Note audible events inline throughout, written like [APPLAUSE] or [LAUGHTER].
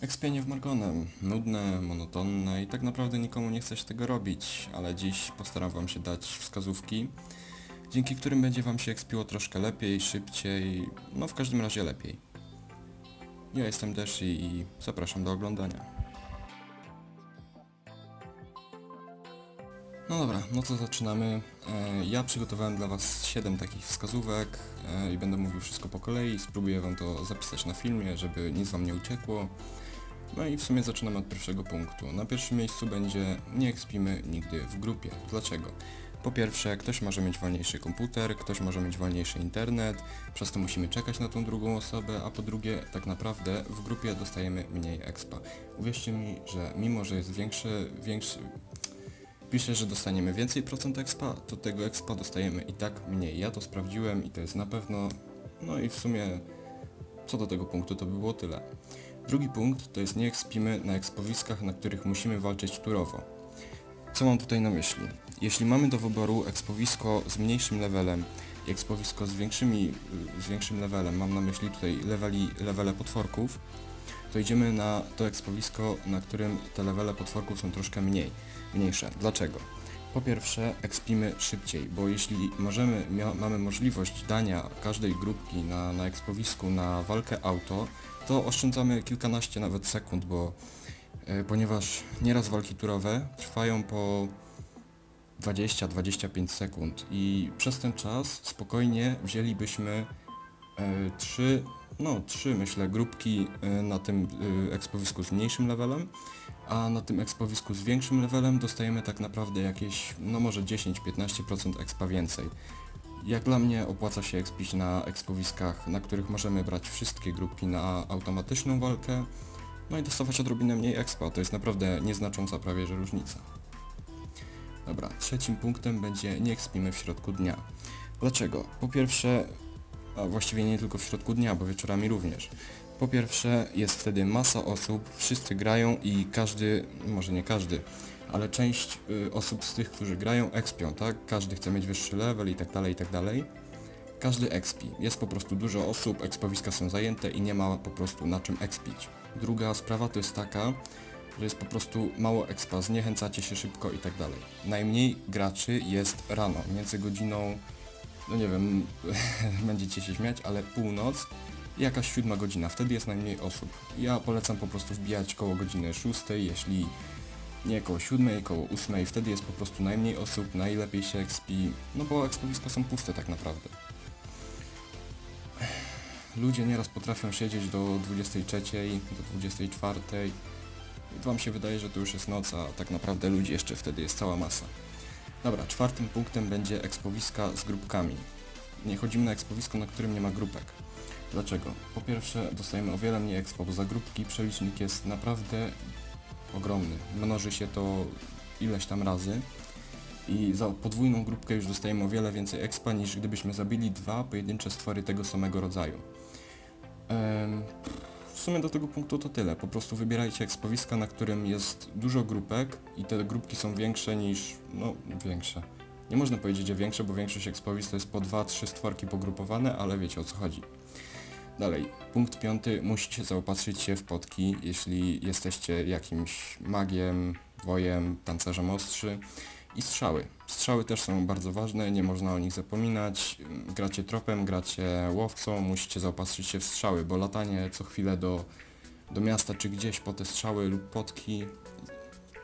Ekspienie w Margonem. Nudne, monotonne i tak naprawdę nikomu nie chce się tego robić, ale dziś postaram wam się dać wskazówki, dzięki którym będzie wam się ekspiło troszkę lepiej, szybciej, no w każdym razie lepiej. Ja jestem Deshi i zapraszam do oglądania. No dobra, no to zaczynamy. E, Ja przygotowałem dla was 7 takich wskazówek e, i będę mówił wszystko po kolei. Spróbuję wam to zapisać na filmie, żeby nic wam nie uciekło. No i w sumie zaczynamy od pierwszego punktu. Na pierwszym miejscu będzie nie ekspimy nigdy w grupie. Dlaczego? Po pierwsze, ktoś może mieć wolniejszy komputer, ktoś może mieć wolniejszy internet, przez to musimy czekać na tą drugą osobę, a po drugie, tak naprawdę w grupie dostajemy mniej expa. Uwierzcie mi, że mimo, że jest większy, większy, pisze, że dostaniemy więcej procent expa, to tego expa dostajemy i tak mniej. Ja to sprawdziłem i to jest na pewno, no i w sumie co do tego punktu to by było tyle. Drugi punkt to jest nie ekspimy na ekspowiskach, na których musimy walczyć turowo. Co mam tutaj na myśli? Jeśli mamy do wyboru ekspowisko z mniejszym levelem i ekspowisko z, większymi, z większym levelem, mam na myśli tutaj leveli, levele potworków, to idziemy na to ekspowisko, na którym te levele potworków są troszkę mniej, mniejsze. Dlaczego? Po pierwsze, ekspimy szybciej, bo jeśli możemy, mamy możliwość dania każdej grupki na, na ekspowisku na walkę auto, to oszczędzamy kilkanaście nawet sekund, bo e, ponieważ nieraz walki turowe trwają po 20-25 sekund i przez ten czas spokojnie wzięlibyśmy e, trzy, no trzy myślę grupki e, na tym e, ekspowisku z mniejszym levelem, a na tym ekspowisku z większym levelem dostajemy tak naprawdę jakieś, no może 10-15% expa więcej. Jak dla mnie opłaca się expić na ekspowiskach, na których możemy brać wszystkie grupki na automatyczną walkę, no i dostawać odrobinę mniej expa, to jest naprawdę nieznacząca prawie że różnica. Dobra, trzecim punktem będzie nie ekspimy w środku dnia. Dlaczego? Po pierwsze, a właściwie nie tylko w środku dnia, bo wieczorami również. Po pierwsze, jest wtedy masa osób, wszyscy grają i każdy, może nie każdy, ale część y, osób z tych, którzy grają, expią, tak? Każdy chce mieć wyższy level i tak dalej, i tak dalej. Każdy expi. Jest po prostu dużo osób, expowiska są zajęte i nie ma po prostu na czym expić. Druga sprawa to jest taka, że jest po prostu mało expa, zniechęcacie się szybko i tak dalej. Najmniej graczy jest rano, między godziną, no nie wiem, [LAUGHS] będziecie się śmiać, ale północ jakaś siódma godzina, wtedy jest najmniej osób. Ja polecam po prostu wbijać koło godziny 6, jeśli nie koło 7, koło 8, wtedy jest po prostu najmniej osób, najlepiej się expi, no bo expowiska są puste tak naprawdę. Ludzie nieraz potrafią siedzieć do 23, do 24. Wam się wydaje, że to już jest noc, a tak naprawdę ludzi jeszcze wtedy jest cała masa. Dobra, czwartym punktem będzie ekspowiska z grupkami. Nie chodzimy na ekspowisko, na którym nie ma grupek. Dlaczego? Po pierwsze dostajemy o wiele mniej expo, bo za grupki przelicznik jest naprawdę ogromny. Mnoży się to ileś tam razy i za podwójną grupkę już dostajemy o wiele więcej expa niż gdybyśmy zabili dwa pojedyncze stwory tego samego rodzaju. Em, w sumie do tego punktu to tyle. Po prostu wybierajcie ekspowiska, na którym jest dużo grupek i te grupki są większe niż... no większe. Nie można powiedzieć, że większe, bo większość ekspowisk to jest po 2-3 stworki pogrupowane, ale wiecie o co chodzi. Dalej, punkt piąty, musicie zaopatrzyć się w potki, jeśli jesteście jakimś magiem, wojem, tancerzem ostrzy i strzały. Strzały też są bardzo ważne, nie można o nich zapominać. Gracie tropem, gracie łowcą, musicie zaopatrzyć się w strzały, bo latanie co chwilę do, do miasta czy gdzieś po te strzały lub potki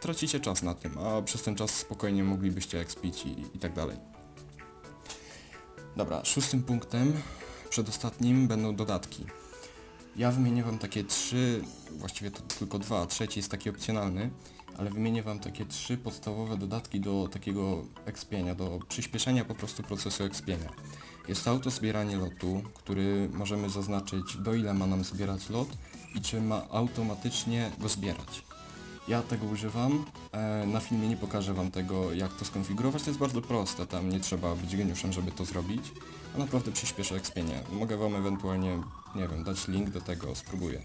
tracicie czas na tym, a przez ten czas spokojnie moglibyście expić i, i tak dalej. Dobra, szóstym punktem, przedostatnim będą dodatki. Ja wymienię wam takie trzy, właściwie to tylko dwa, trzeci jest taki opcjonalny, ale wymienię wam takie trzy podstawowe dodatki do takiego expienia, do przyspieszenia po prostu procesu expienia. Jest to auto zbieranie lotu, który możemy zaznaczyć do ile ma nam zbierać lot i czy ma automatycznie go zbierać. Ja tego używam, e, na filmie nie pokażę wam tego jak to skonfigurować, to jest bardzo proste, tam nie trzeba być geniuszem, żeby to zrobić, a naprawdę przyspieszy expienie. Mogę wam ewentualnie, nie wiem, dać link do tego, spróbuję.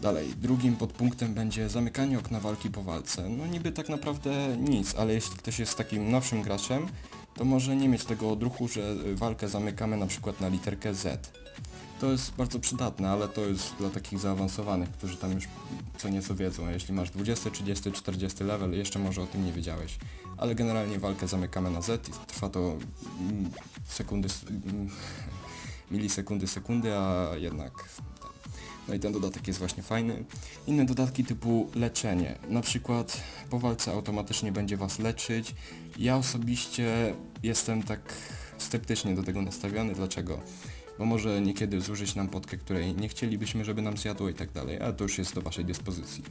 Dalej, drugim podpunktem będzie zamykanie okna walki po walce. No niby tak naprawdę nic, ale jeśli ktoś jest takim nowszym graczem, to może nie mieć tego odruchu, że walkę zamykamy na przykład na literkę Z. To jest bardzo przydatne, ale to jest dla takich zaawansowanych, którzy tam już co nieco wiedzą. Jeśli masz 20, 30, 40 level, jeszcze może o tym nie wiedziałeś. Ale generalnie walkę zamykamy na Z i trwa to mm, sekundy, mm, [LAUGHS] milisekundy, sekundy, a jednak... No i ten dodatek jest właśnie fajny. Inne dodatki typu leczenie. Na przykład po walce automatycznie będzie was leczyć. Ja osobiście jestem tak sceptycznie do tego nastawiony. Dlaczego? Bo może niekiedy zużyć nam potkę, której nie chcielibyśmy, żeby nam zjadło i tak dalej, ale to już jest do waszej dyspozycji.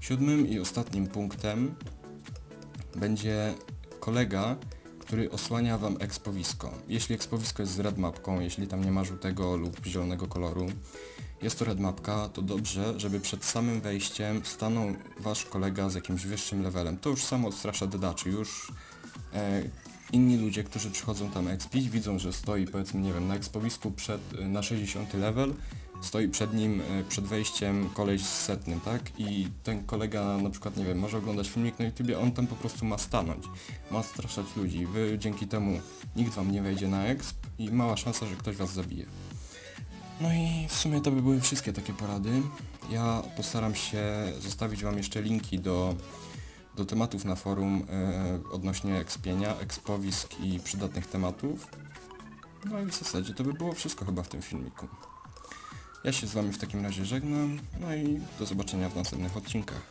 Siódmym i ostatnim punktem będzie kolega, który osłania wam ekspowisko. Jeśli ekspowisko jest z red mapką, jeśli tam nie ma żółtego lub zielonego koloru, jest to red mapka, to dobrze, żeby przed samym wejściem stanął wasz kolega z jakimś wyższym levelem. To już samo odstrasza dodaczy, już e, inni ludzie, którzy przychodzą tam expić, widzą, że stoi powiedzmy, nie wiem, na ekspowisku przed, na 60 level, stoi przed nim, e, przed wejściem koleś z setnym, tak? I ten kolega na przykład, nie wiem, może oglądać filmik na YouTubie, on tam po prostu ma stanąć, ma straszać ludzi. Wy dzięki temu nikt wam nie wejdzie na exp i mała szansa, że ktoś was zabije. No i w sumie to by były wszystkie takie porady. Ja postaram się zostawić wam jeszcze linki do, do tematów na forum e, odnośnie ekspienia, ekspowisk i przydatnych tematów. No i w zasadzie to by było wszystko chyba w tym filmiku. Ja się z wami w takim razie żegnam, no i do zobaczenia w następnych odcinkach.